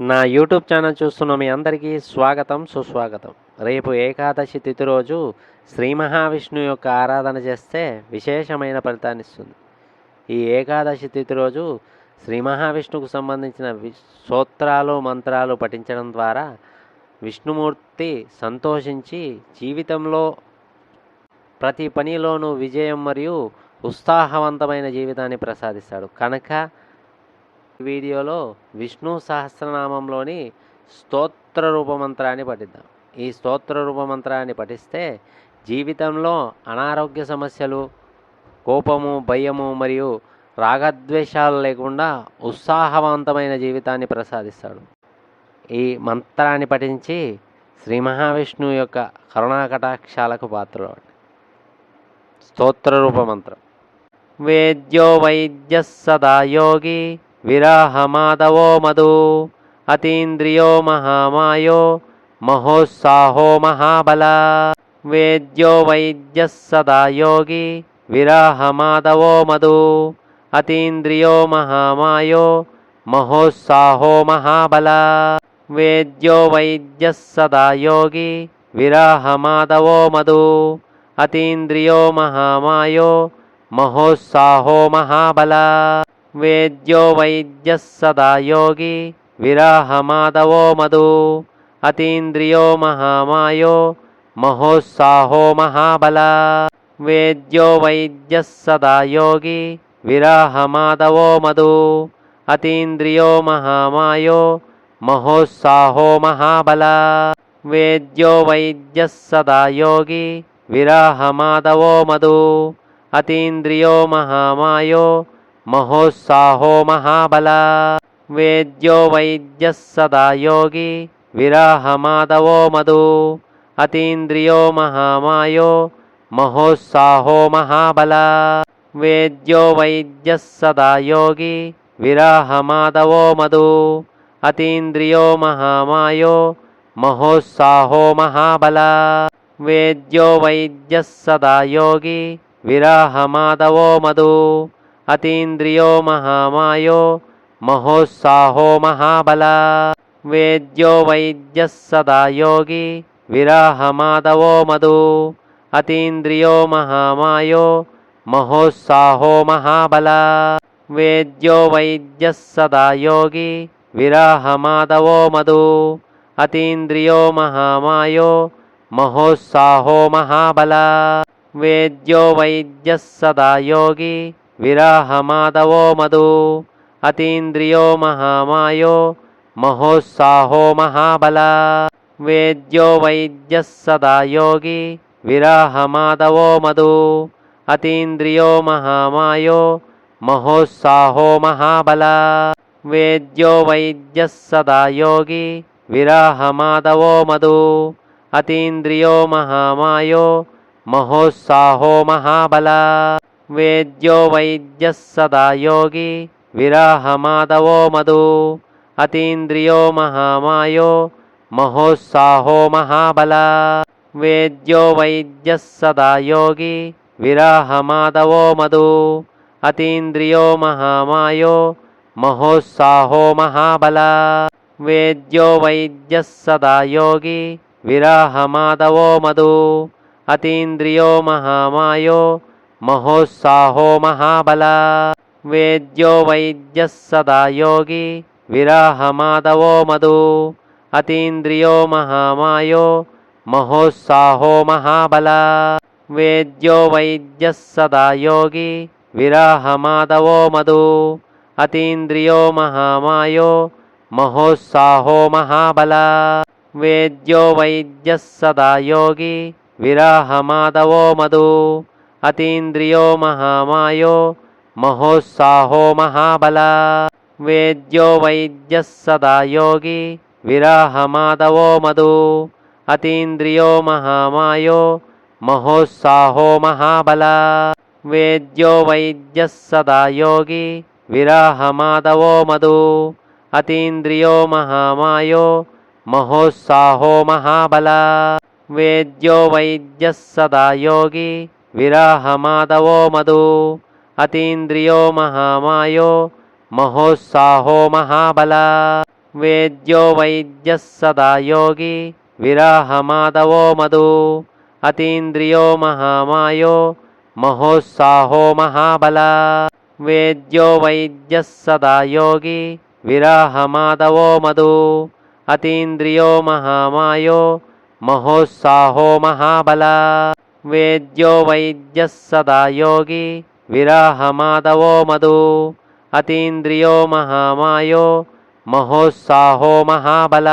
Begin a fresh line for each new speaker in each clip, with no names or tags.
నా YouTube channel చూస్తున్న మీ అందరికీ స్వాగతం సుస్వాగతం. రేపు ఏకాదశి తిథి రోజు శ్రీ మహావిష్ణు యొక్క ఆరాధన చేస్తే విశేషమైన ఫలితాన్ని ఇస్తుంది. ఈ ఏకాదశి తిథి రోజు శ్రీ మహావిష్ణుకు సంబంధించిన వి సూత్రాలు మంత్రాలు పఠించడం ద్వారా విష్ణుమూర్తి సంతోషించి జీవితంలో ప్రతి పనిలోనూ విజయం మరియు ఉత్సాహవంతమైన జీవితాన్ని ప్రసాదిస్తాడు. కనుక వీడియోలో విష్ణు సహస్రనామంలోని స్తోత్ర రూపమంత్రాన్ని పఠిద్దాం. ఈ స్తోత్ర రూపమంత్రాన్ని పఠిస్తే జీవితంలో అనారోగ్య సమస్యలు కోపము భయము మరియు రాగద్వేషాలు లేకుండా ఉత్సాహవంతమైన జీవితాన్ని ప్రసాదిస్తాడు. ఈ మంత్రాన్ని పఠించి శ్రీ మహావిష్ణువు యొక్క కరుణాకటాక్షాలకు పాత్రలు స్తోత్ర రూపమంత్రం. వేద్యో వైద్య సదా యోగి విరాహమాధవో మధు అతీంద్రియో మహామాయో మహోత్సాహో మహాబల వేద్యో వైద్య సదా యోగి విరాహమాధవో మధు అతీంద్రియో మహామాయో మహోత్సాహో మహాబల వేద్యో వైద్య సదా యోగి విరాహమాధవో మధు అతీంద్రియో మహామాయో మహోత్సాహో మహాబల వేద్యో వైద్య సదా యోగి విరాహమాధవో మధు అతీంద్రియో మహామాయో మహోత్సాహో మహాబల వేద్యో వైద్య సదా యోగి విరాహమాధవో మధు అతీంద్రియో మహామాయో మహోత్సాహో మహాబల వేద్యో వైద్య సదా యోగి విరాహమాధవో మధు అతీంద్రియో మహామాయో మహోత్సాహో మహాబల. వేద్యో వైద్య సదా యోగి. విరాహమాధవో మధు. అతీంద్రియో మహామాయో. మహోత్సాహో మహాబల. వేద్యో వైద్య సదా యోగి. విరాహమాధవో మధు. అతీంద్రియో మహామాయో. మహోత్సాహో మహాబల. వేద్యో వైద్య సదా యోగి. విరాహమాధవో మధు. అతీంద్రియో మహామాయో మహోత్సాహో మహాబల వేద్యో వైద్య సదా యోగి విరాహమాధవో మధు అతీంద్రియో మహామాయో మహోత్సాహో మహాబల వేద్యో వైద్య సదా యోగి విరాహమాధవో మధు అతీంద్రియో మహామాయో మహోత్సాహో మహాబల వేద్యో వైద్య సదా యోగి విరాహమాధవో మధు అతీంద్రియో మహామాయో మహోత్సాహో మహాబల వేద్యో వైద్య సదా యోగి విరాహమాధవో మధు అతీంద్రియో మహామాయో మహోత్సాహో మహాబల వేద్యో వైద్య సదా యోగి విరాహమాధవో మధు అతీంద్రియో మహామాయో మహోత్సాహో మహాబల వేద్యో వైద్య సదా యోగి విరాహమాధవో మధు అతీంద్రియో మహామాయో మహోత్సాహో మహాబల వేద్యో వైద్య సదా యోగి విరాహమాధవో మధు అతీంద్రియో మహామాయో మహోత్సాహో మహాబల వేద్యో వైద్య సదా యోగి విరాహమాధవో మధు అతీంద్రియో మహామాయో మహోత్సాహో మహాబల వేద్యో వైద్య సదా యోగి విరాహమాధవో మధు అతీంద్రియో మహామాయో మహోత్సాహో మహాబల వేద్యో వైద్య సదా యోగి విరాహమాధవో మధు అతీంద్రియో మహామాయో మహోత్సాహో మహాబల వేద్యో వైద్య సదా యోగి విరాహమాధవో మధు అతీంద్రియో మహామాయో మహోత్సాహో మహాబల. వేద్యో వైద్య సదా యోగి విరాహమాధవో మధు. అతీంద్రియో మహామాయో మహోత్సాహో మహాబల. వేద్యో వైద్య సదా యోగి విరాహమాధవో మధు. అతీంద్రియో మహామాయో మహోత్సాహో మహాబల. వేద్యో వైద్య సదా యోగి విరాహమాధవో మధు అతీంద్రియో మహామాయో మహోత్సాహో మహాబల వేద్యో వైద్య సదా యోగి విరాహమాధవో మధు అతీంద్రియో మహామాయో మహోత్సాహో మహాబల వేద్యో వైద్య సదా యోగి విరాహమాధవో మధు అతీంద్రియో మహామాయో మహోత్సాహో మహాబల వేద్యో వైద్య సదా యోగి విరాహమాధవో మధు అతీంద్రియో మహామాయో మహోత్సాహో మహాబల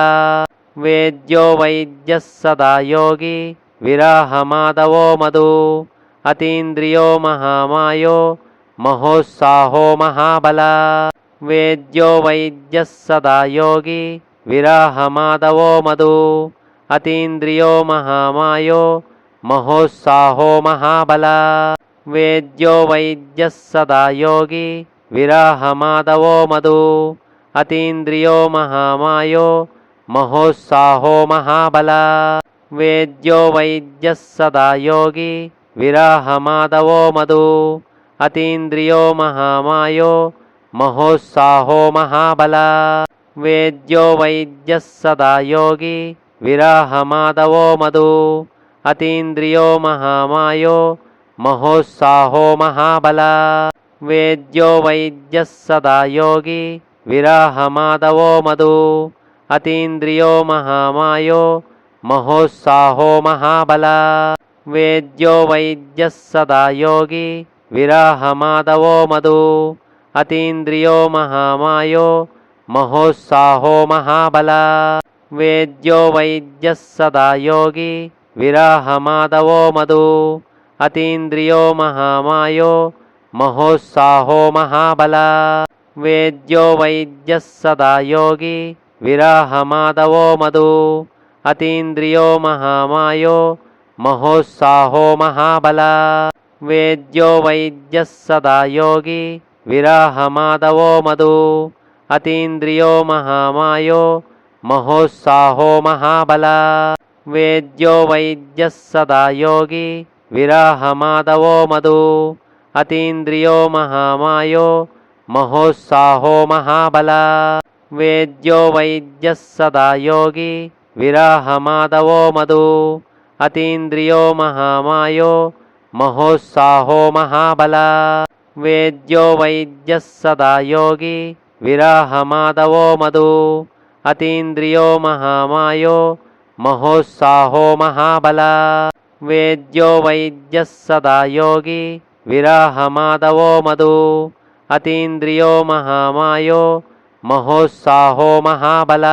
వేద్యో వైద్య సదా యోగి విరాహమాధవో మధు అతీంద్రియో మహామాయో మహోత్సాహో మహాబల వేద్యో వైద్య సదా యోగి విరాహమాధవో మధు అతీంద్రియో మహామాయో మహోత్సాహో మహాబల. వేద్యో వైద్య సదా యోగి. విరాహమాధవో మధు. అతీంద్రియో మహామాయో. మహోత్సాహో మహాబల. వేద్యో వైద్య సదా యోగి. విరాహమాధవో మధు. అతీంద్రియో మహామాయో. మహోత్సాహో మహాబల. వేద్యో వైద్య సదా యోగి. విరాహమాధవో మధు. అతీంద్రియో మహామాయో మహోత్సాహో మహాబల వేద్యో వైద్య సదా యోగి విరాహమాధవో మధు అతీంద్రియో మహామాయో మహోత్సాహో మహాబల వేద్యో వైద్య సదా యోగి విరాహమాధవో మధు అతీంద్రియో మహామాయో మహోత్సాహో మహాబల వేద్యో వైద్య సదా యోగి విరాహమాధవో మధు అతీంద్రియో మహామాయో మహోత్సాహో మహాబల వేద్యో వైద్య సదా యోగి విరాహమాధవో మధు అతీంద్రియో మహామాయో మహోత్సాహో మహాబల వేద్యో వైద్య సదా యోగి విరాహమాధవో మధు అతీంద్రియో మహామాయో మహోత్సాహో మహాబల వేద్యో వైద్య సదా యోగి విరాహమాధవో మధు అతీంద్రియో మహామాయో మహోత్సాహో మహాబల వేద్యో వైద్య సదా యోగి విరాహమాధవో మధు అతీంద్రియో మహామాయో మహోత్సాహో మహాబల వేద్యో వైద్య సదా యోగి విరాహమాధవో మధు అతీంద్రియో మహామాయో మహోత్సాహో మహాబల వేద్యో వైద్య సదా యోగి విరాహమాధవో మధు అతీంద్రియో మహామాయో మహోత్సాహో మహాబల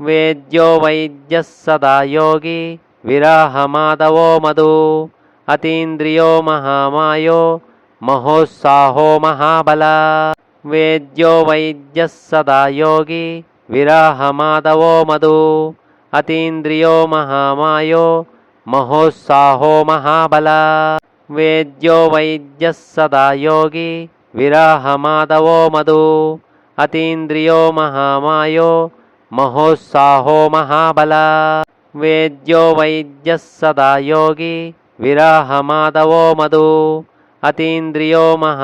వేద్యో వైద్య సదా యోగి విరాహమాధవో మధు అతీంద్రియో మహామాయో మహోత్సాహో మహాబల వేద్యో వైద్య సదా యోగి విరాహమాధవో మధు అతీంద్రియో మహామాయో మహోత్సాహో మహాబల. వేద్యో వైద్య సదా యోగి విరాహమాధవో మధు. అతీంద్రియో మహామాయో మహోత్సాహో మహాబల. వేద్యో వైద్య సదా యోగి విరాహమాధవో మధు. అతీంద్రియో మహా